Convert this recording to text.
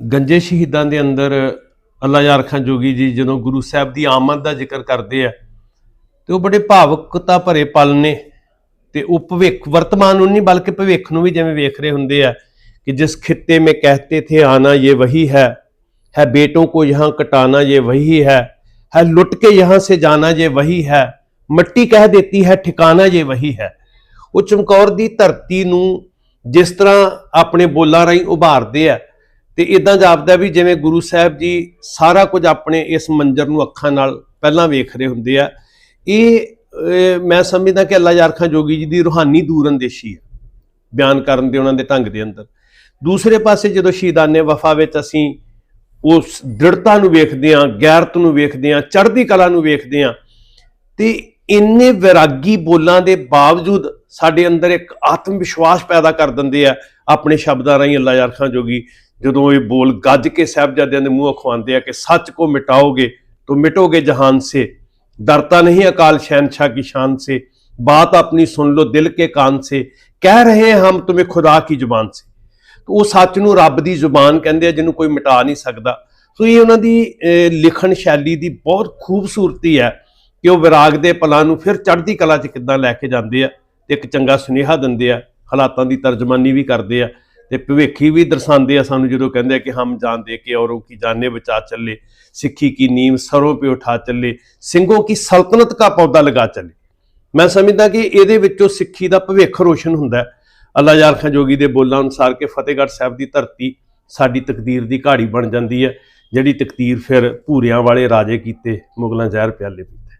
ਗੰਜੇ ਸ਼ਹੀਦਾਂ ਦੇ ਅੰਦਰ ਅੱਲਾ ਯਾਰ ਖਾਨ ਜੋਗੀ ਜੀ ਜਦੋਂ ਗੁਰੂ ਸਾਹਿਬ ਦੀ ਆਮਦ ਦਾ ਜ਼ਿਕਰ ਕਰਦੇ ਆ ਤੇ ਉਹ ਬੜੇ ਭਾਵੁਕਤਾ ਭਰੇ ਪਲ ਨੇ ਤੇ ਉਹ ਭਵਿੱਖ ਵਰਤਮਾਨ ਨੂੰ ਨਹੀਂ ਬਲਕਿ ਭਵਿੱਖ ਨੂੰ ਵੀ ਜਿਵੇਂ ਵੇਖ ਰਹੇ ਹੁੰਦੇ ਆ ਕਿ ਜਿਸ ਖਿੱਤੇ में कहते थे आना ये वही है है बेटों को यहाँ कटाना ये वही है है लुट के यहाँ से जाना ये वही है ਮਿੱਟੀ ਕਹਿ ਦਿੱਤੀ ਹੈ ਠਿਕਾਣਾ ਜੇ ਵਹੀ ਹੈ ਉਹ ਚਮਕੌਰ ਦੀ ਧਰਤੀ ਨੂੰ ਜਿਸ ਤਰ੍ਹਾਂ ਆਪਣੇ ਬੋਲਾਂ ਰਾਹੀਂ ਉਭਾਰਦੇ ਆ ਤੇ ਇਦਾਂ ਜਾਪਦਾ ਵੀ ਜਿਵੇਂ ਗੁਰੂ ਸਾਹਿਬ ਜੀ ਸਾਰਾ ਕੁਝ ਆਪਣੇ ਇਸ ਮੰਜ਼ਰ ਨੂੰ ਅੱਖਾਂ ਨਾਲ ਪਹਿਲਾਂ ਵੇਖ ਰਹੇ ਹੁੰਦੇ ਆ, ਇਹ ਮੈਂ ਸਮਝਦਾ ਕਿ ਅੱਲਾ ਯਾਰ ਖਾਨ ਜੋਗੀ ਜੀ ਦੀ ਰੂਹਾਨੀ ਦੂਰਅੰਦੇਸ਼ੀ ਹੈ ਬਿਆਨ ਕਰਨ ਦੇ ਉਹਨਾਂ ਦੇ ਢੰਗ ਦੇ ਅੰਦਰ। ਦੂਸਰੇ ਪਾਸੇ ਜਦੋਂ ਸ਼ਹੀਦਾਨੇ ਵਫਾ ਵਿੱਚ ਅਸੀਂ ਉਸ ਦ੍ਰਿੜਤਾ ਨੂੰ ਵੇਖਦੇ ਹਾਂ, ਗੈਰਤ ਨੂੰ ਵੇਖਦੇ ਹਾਂ, ਚੜ੍ਹਦੀ ਕਲਾ ਨੂੰ ਵੇਖਦੇ ਹਾਂ, ਤੇ ਇੰਨੇ ਵਿਰਾਗੀ ਬੋਲਾਂ ਦੇ ਬਾਵਜੂਦ ਸਾਡੇ ਅੰਦਰ ਇੱਕ ਆਤਮ ਵਿਸ਼ਵਾਸ ਪੈਦਾ ਕਰ ਦਿੰਦੇ ਆ ਆਪਣੇ ਸ਼ਬਦਾਂ ਰਾਹੀਂ ਅੱਲਾ ਯਾਰ ਖਾਨ ਜੋਗੀ। ਜਦੋਂ ਇਹ ਬੋਲ ਗੱਜ ਕੇ ਸਾਹਿਬਜ਼ਾਦਿਆਂ ਦੇ ਮੂੰਹ ਖਵਾਉਂਦੇ ਆ ਕਿ ਸੱਚ ਕੋ ਮਿਟਾਓਗੇ तो मिटोगे जहान से डरता नहीं अकाल शहनशाह की शान से बात अपनी सुन लो दिल के कान से कह रहे हैं हम तुम्हें खुदा की जुबान से तो ਉਹ ਸੱਚ ਨੂੰ ਰੱਬ ਦੀ ਜ਼ੁਬਾਨ ਕਹਿੰਦੇ ਆ ਜਿਹਨੂੰ ਕੋਈ ਮਿਟਾ ਨਹੀਂ ਸਕਦਾ ਸੋ ਇਹ ਉਹਨਾਂ ਦੀ ਅਹ, ਲਿਖਣ ਸ਼ੈਲੀ ਦੀ ਬਹੁਤ ਖੂਬਸੂਰਤੀ ਹੈ ਕਿ ਉਹ ਵਿਰਾਗ ਦੇ ਪਲਾਂ ਨੂੰ ਫਿਰ ਚੜ੍ਹਦੀ ਕਲਾ 'ਚ ਕਿੱਦਾਂ ਲੈ ਕੇ ਜਾਂਦੇ ਆ ਤੇ ਇੱਕ ਚੰਗਾ ਸੁਨੇਹਾ ਦਿੰਦੇ ਆ ਹਾਲਾਤਾਂ ਦੀ ਤਰਜਮਾਨੀ ਵੀ ਕਰਦੇ ਆ ਤੇ ਭਵਿੱਖੀ ਵੀ ਦਰਸਾਉਂਦੇ ਆ ਸਾਨੂੰ ਜਦੋਂ ਕਹਿੰਦੇ ਆ ਕਿ ਹਮ ਜਾਨ ਦੇ ਕੇ ਔਰੋਂ ਕੀ ਜਾਨੇ ਬਚਾ ਚੱਲੇ, ਸਿੱਖੀ ਕੀ ਨੀਮ ਸਰੋਂ पे ਉਠਾ ਚੱਲੇ, ਸਿੰਘੋਂ ਕੀ ਸਲਤਨਤ ਦਾ ਪੌਦਾ ਲਗਾ ਚੱਲੇ। ਮੈਂ ਸਮਝਦਾ ਕਿ ਇਹਦੇ ਵਿੱਚੋਂ ਸਿੱਖੀ ਦਾ ਭਵਿੱਖ ਰੋਸ਼ਨ ਹੁੰਦਾ ਅੱਲਾ ਯਾਰ ਖਾਂ ਜੋਗੀ ਦੇ ਬੋਲਾਂ ਅਨੁਸਾਰ ਕਿ ਫਤਿਹਗੜ੍ਹ ਸਾਹਿਬ ਦੀ ਧਰਤੀ ਸਾਡੀ ਤਕਦੀਰ ਦੀ ਘਾੜੀ ਬਣ ਜਾਂਦੀ ਹੈ, ਜਿਹੜੀ ਤਕਦੀਰ ਫਿਰ ਭੂਰਿਆਂ ਵਾਲੇ ਰਾਜੇ ਕੀਤੇ, ਮੁਗਲਾਂ ਜ਼ਹਿਰ ਪਿਆਲੇ ਪੀਤੇ